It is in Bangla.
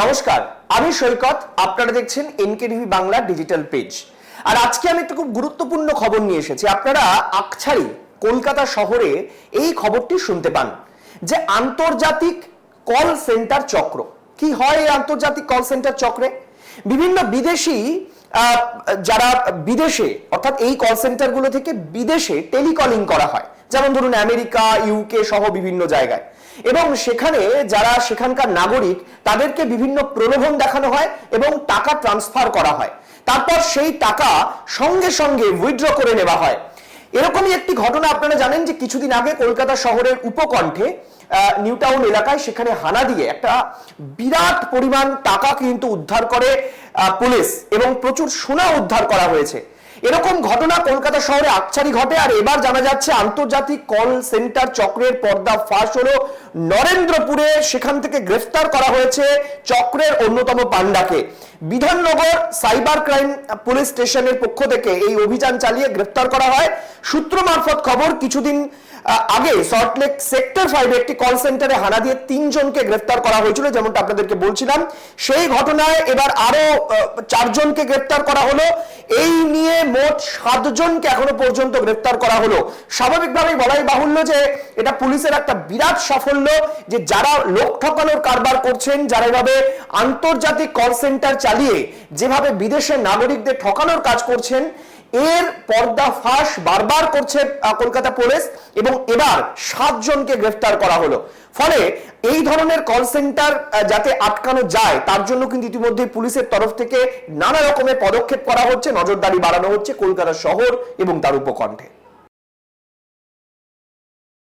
নমস্কার, আমি সৈকত, আপনারা দেখছেন NK TV Bangla digital page আর আজকে আমি একটা খুব গুরুত্বপূর্ণ খবর নিয়ে এসেছি। আপনারা আকছাড়ি কলকাতা শহরে এই খবরটি শুনতে পান, যে আন্তর্জাতিক কল সেন্টার চক্র। কি হয় এই আন্তর্জাতিক কল সেন্টার চক্রে? বিভিন্ন বিদেশি যারা বিদেশে, অর্থাৎ এই কল সেন্টারগুলো থেকে বিদেশে টেলিকলিং করা হয়। যেমন ধরুন আমেরিকা ইউকে সহ বিভিন্ন জায়গায়। এবং সেখানে যারা সেখানকার নাগরিক তাদেরকে বিভিন্ন প্রলোভন দেখানো হয় এবং টাকা ট্রান্সফার করা হয়। তারপর সেই টাকা সঙ্গে সঙ্গে উইথড্র করে নেওয়া হয়। এরকমই একটি ঘটনা আপনারা জানেন যে কিছুদিন আগে কলকাতা শহরের উপকণ্ঠে আহ, নিউ টাউন এলাকায় সেখানে হানা দিয়ে একটা বিরাট পরিমাণ টাকা কিন্তু উদ্ধার করে পুলিশ এবং প্রচুর সোনা উদ্ধার করা হয়েছে। এরকম ঘটনা কলকাতা শহরে আকছারি ঘটে, আর এবার জানা যাচ্ছে আন্তর্জাতিক কল সেন্টার চক্রের পর্দা ফাঁস হলো। নরেন্দ্রপুরে সেখান থেকে গ্রেফতার করা হয়েছে চক্রের অন্যতম পান্ডাকে। বিধাননগর সাইবার ক্রাইম পুলিশ স্টেশনের পক্ষ থেকে এই অভিযান চালিয়ে গ্রেফতার করা হয়। সূত্র মারফত খবর, কিছুদিন আগে সল্টলেক সেক্টর ফাইভে একটি কল সেন্টারে হানা দিয়ে তিনজনকে গ্রেফতার করা হয়েছিল, যেমনটা আপনাদেরকে বলছিলাম। সেই ঘটনায় এবার আরও চারজনকে গ্রেফতার করা হলো। এই নিয়ে মোট সাতজনকে এখনও পর্যন্ত গ্রেফতার করা হলো। স্বাভাবিকভাবেই বলাই বাহুল্য যে এটা পুলিশের একটা বিরাট সাফল্য যে যারা লোক ঠকানোর কারবার করছেন, যারা এভাবে আন্তর্জাতিক কল সেন্টার চালিয়ে যেভাবে বিদেশের নাগরিকদের ঠকানোর কাজ করছেন, এর পর্দা ফাঁস বারবার করছে কলকাতা পুলিশ এবং এবার সাতজনকে গ্রেফতার করা হলো। ফলে এই ধরনের কল সেন্টার যাতে আটকানো যায়, তার জন্য কিন্তু ইতিমধ্যে পুলিশের তরফ থেকে নানা রকমের পদক্ষেপ করা হচ্ছে, নজরদারি বাড়ানো হচ্ছে কলকাতা শহর এবং তার উপকণ্ঠে।